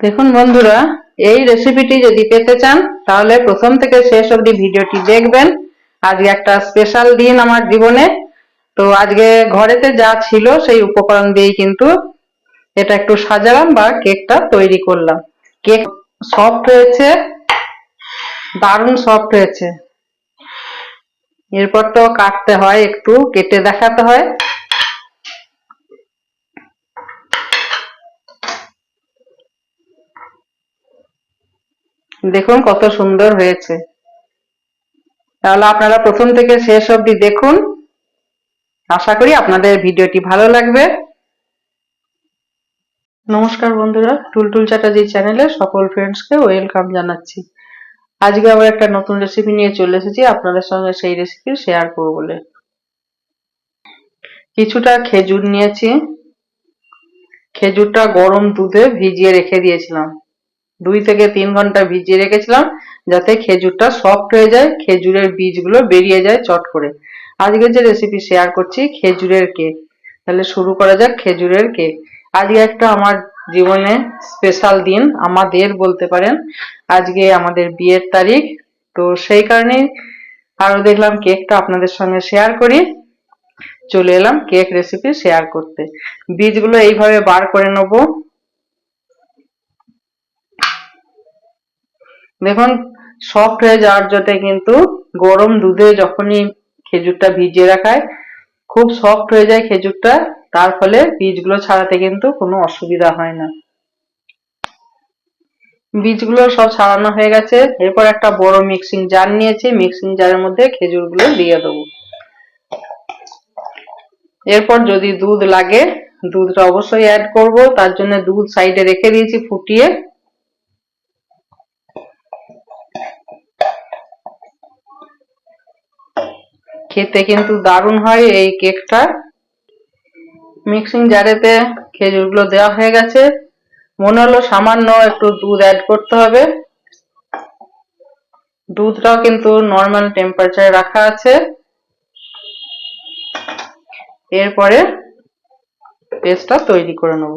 দেখুন বন্ধুরা, এই রেসিপিটি যদি পেতে চান, তাহলে প্রথম থেকে শেষ অবধি ভিডিওটি দেখবেন। আজকে একটা স্পেশাল দিন আমার জীবনে। তো আজকে ঘরেতে যা ছিল সেই উপকরণ দিয়েই কিন্তু এটা একটু সাজালাম বা কেকটা তৈরি করলাম। কেক সফট হয়েছে, দারুণ সফট হয়েছে। এরপর তো কাটতে হয় একটু, কেটে দেখাতে হয়। দেখুন কত সুন্দর হয়েছে। তাহলে আপনারা প্রথম থেকে শেষ অবধি দেখুন। আশা করি আপনাদের ভিডিওটি ভালো লাগবে। নমস্কার বন্ধুরা, টুলটুল চ্যাটার্জি চ্যানেলে সকল ফ্রেন্ডসকে ওয়েলকাম জানাচ্ছি। আজকে আবার একটা নতুন রেসিপি নিয়ে চলে এসেছি, আপনাদের সঙ্গে সেই রেসিপি শেয়ার করব বলে। কিছুটা খেজুর নিয়েছি। খেজুরটা গরম দুধে ভিজিয়ে রেখে দিয়েছিলাম। দুই থেকে তিন ঘণ্টা ভিজিয়ে রেখেছিলাম যাতে খেজুরটা সফট হয়ে যায়, খেজুরের বীজগুলো বেরিয়ে যায় চট করে। আজকে যে রেসিপি শেয়ার করছি, খেজুরের কেক তাহলে শুরু করা যাক খেজুরের কেক আজকে একটা আমার জীবনে স্পেশাল দিন, আমাদের বলতে পারেন। আজকে আমাদের বিয়ের তারিখ। তো সেই কারণেই আরও দেখলাম কেকটা আপনাদের সঙ্গে শেয়ার করি। চলে এলাম কেক রেসিপি শেয়ার করতে। বীজগুলো এইভাবে বার করে নেব। দেখুন সফট হয়ে যাওয়ার জন্য কিন্তু গরম দুধে যখনই খেজুরটা ভিজিয়ে রাখায় খুব সফট হয়ে যায় খেজুরটা, তার ফলে বীজগুলো ছাড়াতে কিন্তু কোনো অসুবিধা হয় না। বীজগুলো সব ছাড়ানো হয়ে গেছে, এরপর একটা বড় মিক্সিং জার নিয়েছি মিক্সিং জারের মধ্যে খেজুরগুলো দিয়ে দেবো। এরপর যদি দুধ লাগে, দুধটা অবশ্যই অ্যাড করব, তার জন্য দুধ সাইডে রেখে দিয়েছি ফুটিয়ে। খেতে কিন্তু দারুণ হয় এই কেকটা। মিক্সিং জারেতে খেজুরগুলো দেওয়া হয়ে গেছে। মনে হলো সামান্য একটু দুধ অ্যাড করতে হবে। দুধটাও কিন্তু নর্মাল টেম্পারেচারে রাখা আছে। এরপরে পেস্টটা তৈরি করে নেব।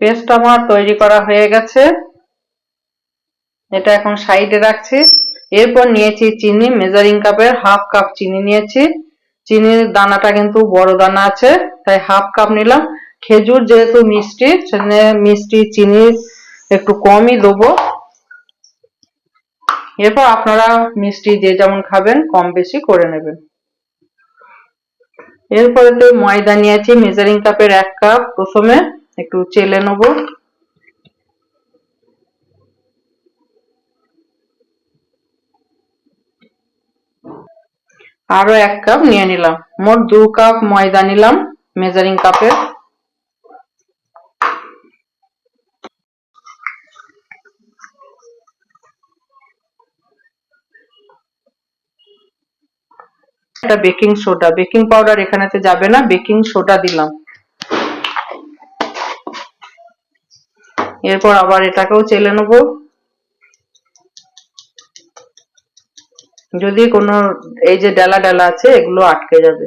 পেস্ট আমার তৈরি করা হয়ে গেছে। এটা এখন সাইডে রাখছি। এরপর নিয়েছি চিনি মেজারিং কাপের হাফ কাপ চিনি নিয়েছি। চিনির দানাটা কিন্তু বড় দানা আছে, তাই হাফ কাপ নিলাম। খেজুর যেহেতু মিষ্টি সেখানে মিষ্টি চিনি একটু কমই দেবো। এরপর আপনারা মিষ্টি যে যেমন খাবেন, কম বেশি করে নেবেন। এরপরে তো ময়দা নিয়েছি মেজারিং কাপের এক কাপ প্রথমে একটু চেলে নেব। আরও এক কাপ নিয়ে নিলাম। মোট দু কাপ ময়দা নিলাম মেজারিং কাপের একটা বেকিং সোডা। বেকিং পাউডার এখানেতে যাবে না, বেকিং সোডা দিলাম। এরপর আবার এটাকেও চেলে নেব। যদি কোনো, এই যে ডালা ডালা আছে, এগুলো আটকে যাবে।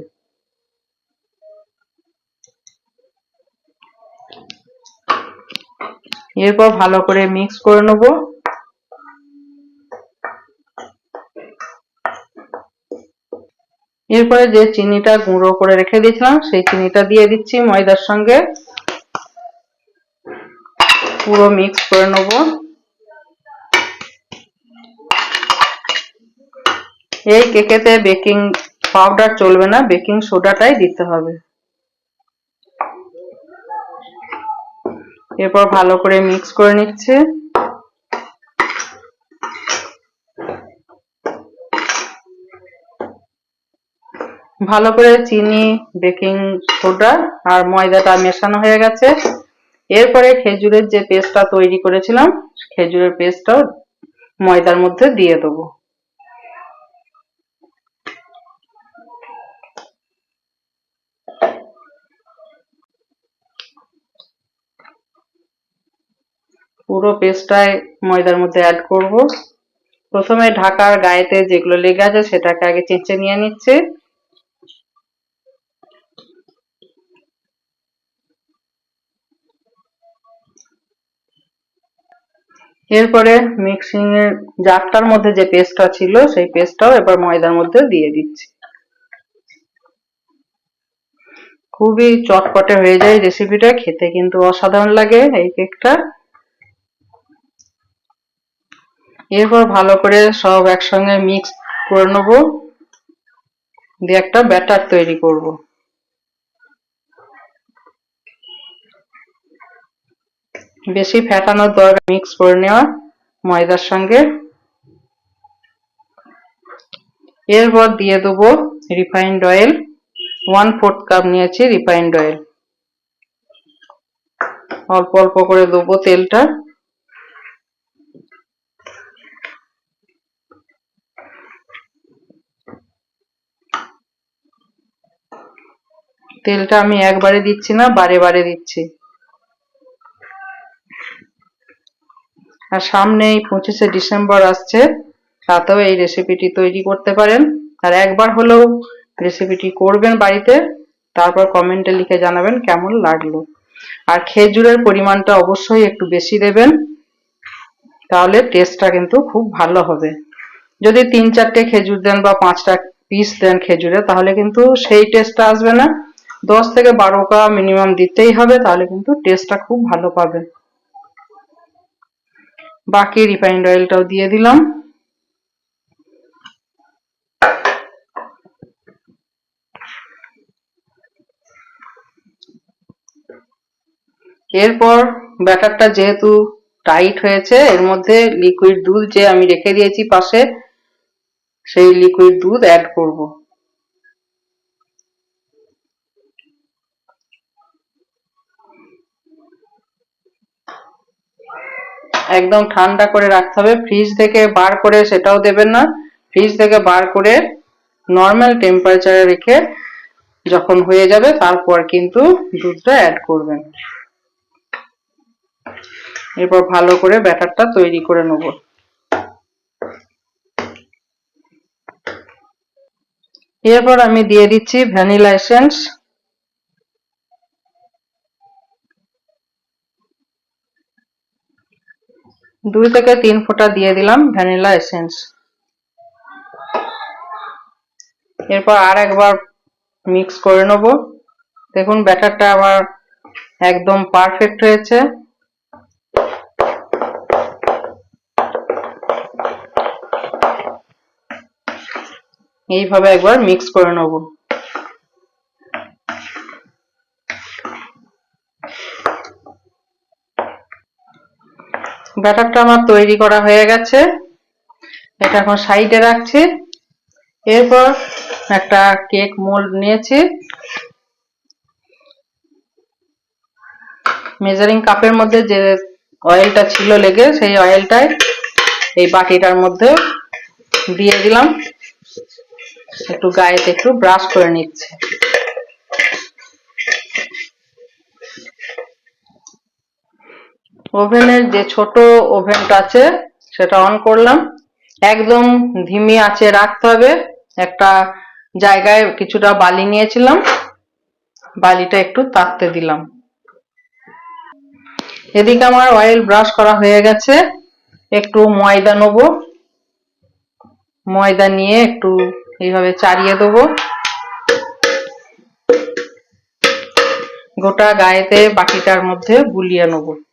এরপর ভালো করে মিক্স করে নেব। এরপরে যে চিনিটা গুঁড়ো করে রেখে দিয়েছিলাম, সেই চিনিটা দিয়ে দিচ্ছি ময়দার সঙ্গে। পুরো মিক্স করে নেব। এই কেকেতে বেকিং পাউডার চলবে না, বেকিং সোডাটাই দিতে হবে। এরপর ভালো করে মিক্স করে নিচ্ছে। ভালো করে চিনি, বেকিং সোডা আর ময়দাটা মেশানো হয়ে গেছে। এরপরে খেজুরের যে পেস্টটা তৈরি করেছিলাম, খেজুরের পেস্টটাও ময়দার মধ্যে দিয়ে দেবো। পুরো পেস্টটাই ময়দার মধ্যে অ্যাড করব। প্রথমে ঢাকার গায়েতে যেগুলো লেগে আছে সেটাকে আগে চেঁচে নিয়ে নিচ্ছে। এরপরে মিক্সিং এর জারটার মধ্যে যে পেস্টটা ছিল, সেই পেস্টটাও এবার ময়দার মধ্যে দিয়ে দিচ্ছি। খুবই চটপটে হয়ে যায় রেসিপিটা খেতে কিন্তু অসাধারণ লাগে এই কেকটা এরপর ভালো করে সব একসঙ্গে মিক্স করে নেব। দিয়ে একটা ব্যাটার তৈরি করব। বেশি ফ্যাটানোর দরকার মিক্স করে নেওয়া ময়দার সঙ্গে। এরপর দিয়ে দেবো refined oil one fourth cup নিয়েছি রিফাইন্ড অয়েল অল্প অল্প করে দেবো তেলটা। তেলটা আমি একবারে দিচ্ছি না, বারে বারে দিচ্ছি। আর সামনেই পঁচিশে ডিসেম্বর আসছে, তাতেও এই রেসিপিটি তৈরি করতে পারেন। আর একবার হলেও রেসিপিটি করবেন বাড়িতে, তারপর কমেন্টে লিখে জানাবেন কেমন লাগল। আর খেজুরের পরিমাণটা অবশ্যই একটু বেশি দেবেন, তাহলে টেস্টটা কিন্তু খুব ভালো হবে। যদি তিন চারটে খেজুর দেন বা পাঁচটা পিস দেন খেজুরে, তাহলে কিন্তু সেই টেস্টটা আসবে না। দশ থেকে বারোটা মিনিমাম দিতেই হবে, তাহলে কিন্তু টেস্টটা খুব ভালো পাবে। বাকি রিফাইন্ড অয়েলটাও দিয়ে দিলাম। এরপর ব্যাটারটা যেহেতু টাইট হয়েছে, এর মধ্যে লিকুইড দুধ যে আমি রেখে দিয়েছি পাশে, সেই লিকুইড দুধ অ্যাড করব। একদম ঠান্ডা করে রাখতে হবে। ফ্রিজ থেকে বার করে সেটাও দেবেন না। ফ্রিজ থেকে বার করে নর্মাল টেম্পারেচারে রেখে যখন হয়ে যাবে তারপর কিন্তু দুধটা অ্যাড করবেন। এরপর ভালো করে ব্যাটারটা তৈরি করে নেব। এরপর আমি দিয়ে দিচ্ছি ভ্যানিলা এসেন্স। দুই থেকে তিন ফোঁটা দিয়ে দিলাম ভ্যানিলা এসেন্স। এরপর আর একবার মিক্স করে নেব। দেখুন, ব্যাটারটা আমার একদম পারফেক্ট হয়েছে। এইভাবে একবার মিক্স করে নেব। ব্যাটারটা আমার তৈরি করা হয়ে গেছে। এটা এখন সাইডে রাখছি। এরপর একটা কেক মোল্ড নিয়েছি। মেজারিং কাপের মধ্যে যে অয়েলটা ছিল লেগে, সেই অয়েলটাই এই বাটিটার মধ্যে দিয়ে দিলাম। একটু গায়েতে একটু ব্রাশ করে নিচ্ছে। ওভেনের যে ছোট ওভেনটা আছে, সেটা অন করলাম। একদম ধিমি আঁচে রাখতে হবে। একটা জায়গায় কিছুটা বালি নিয়েছিলাম। বালিটা একটু তাকতে দিলাম। এদিকে আমার অয়েল ব্রাশ করা হয়ে গেছে। একটু ময়দা নেব। ময়দা নিয়ে একটু এইভাবে চারিয়ে দেবো। গোটা গায়েতে বাটিটার মধ্যে বুলিয়ে নেব।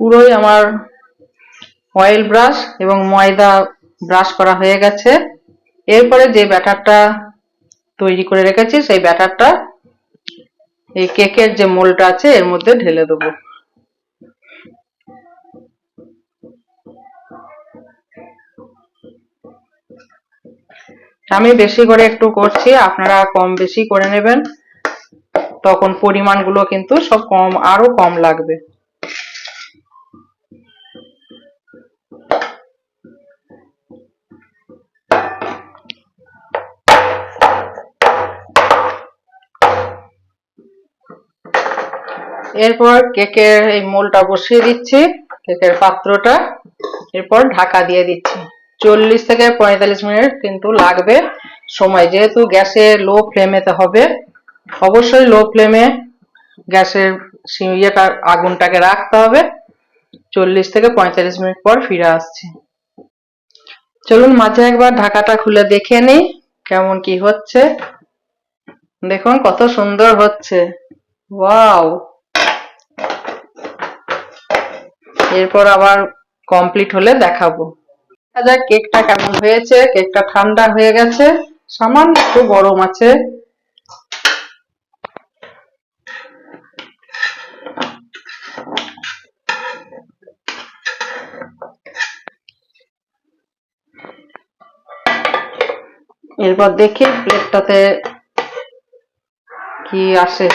পুরোই আমার অয়েল ব্রাশ এবং ময়দা ব্রাশ করা হয়ে গেছে। এরপরে যে ব্যাটারটা তৈরি করে রেখেছি, সেই ব্যাটারটা এই কেকের যে মোলটা আছে, এর মধ্যে ঢেলে দেবো। আমি বেশি করে একটু করছি, আপনারা কম বেশি করে নেবেন। তখন পরিমাণগুলো কিন্তু সব কম, আরও কম লাগবে। এরপর কেকের এই মোলটা বসিয়ে দিচ্ছি, কেকের পাত্রটা। এরপর ঢাকা দিয়ে দিচ্ছি। চল্লিশ থেকে পঁয়তাল্লিশ মিনিট কিন্তু লাগবে। সময় যেহেতু গ্যাসে লো ফ্লেমেতে হবে, অবশ্যই লো ফ্লেমে গ্যাসের ইয়েটা, আগুনটাকে রাখতে হবে। চল্লিশ থেকে পঁয়তাল্লিশ মিনিট পর ফিরে আসছি। চলুন মাঝে একবার ঢাকাটা খুলে দেখে নিই, কেমন কি হচ্ছে। দেখুন কত সুন্দর হচ্ছে। ওয়াও! এরপর আবার কমপ্লিট হলে দেখাবো। দেখা যাক কেকটা কেমন হয়েছে, কেকটা ঠান্ডা হয়ে গেছে, সামান্য একটু গরম আছে। এরপর দেখি প্লেটটাতে কি আসে।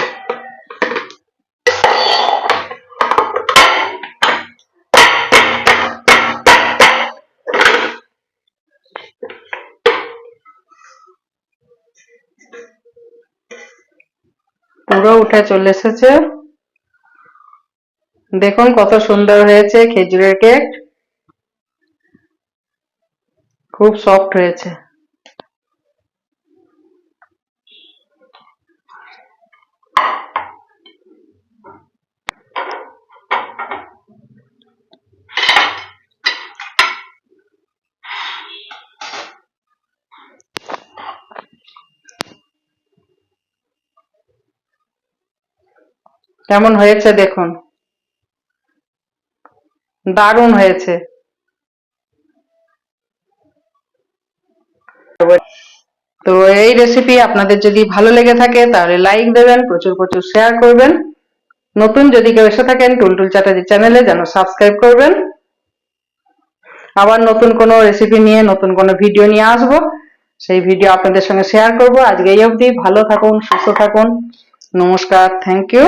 উঠে চলে এসেছে। দেখুন কত সুন্দর হয়েছে খেজুরের কেক খুব সফট হয়েছে। কেমন হয়েছে দেখুন। দারুণ হয়েছে। তো এই রেসিপি আপনাদের যদি ভালো লেগে থাকে, তাহলে লাইক দেবেন, প্রচুর প্রচুর শেয়ার করবেন। নতুন যদি কেউ এসে থাকেন, টুলটুল চ্যাটার্জি চ্যানেলে যেন সাবস্ক্রাইব করবেন। আবার নতুন কোনো রেসিপি নিয়ে, নতুন কোনো ভিডিও নিয়ে আসব। সেই ভিডিও আপনাদের সঙ্গে শেয়ার করব। আজকে এই অবধি ভালো থাকুন, সুস্থ থাকুন। নমস্কার থ্যাংক ইউ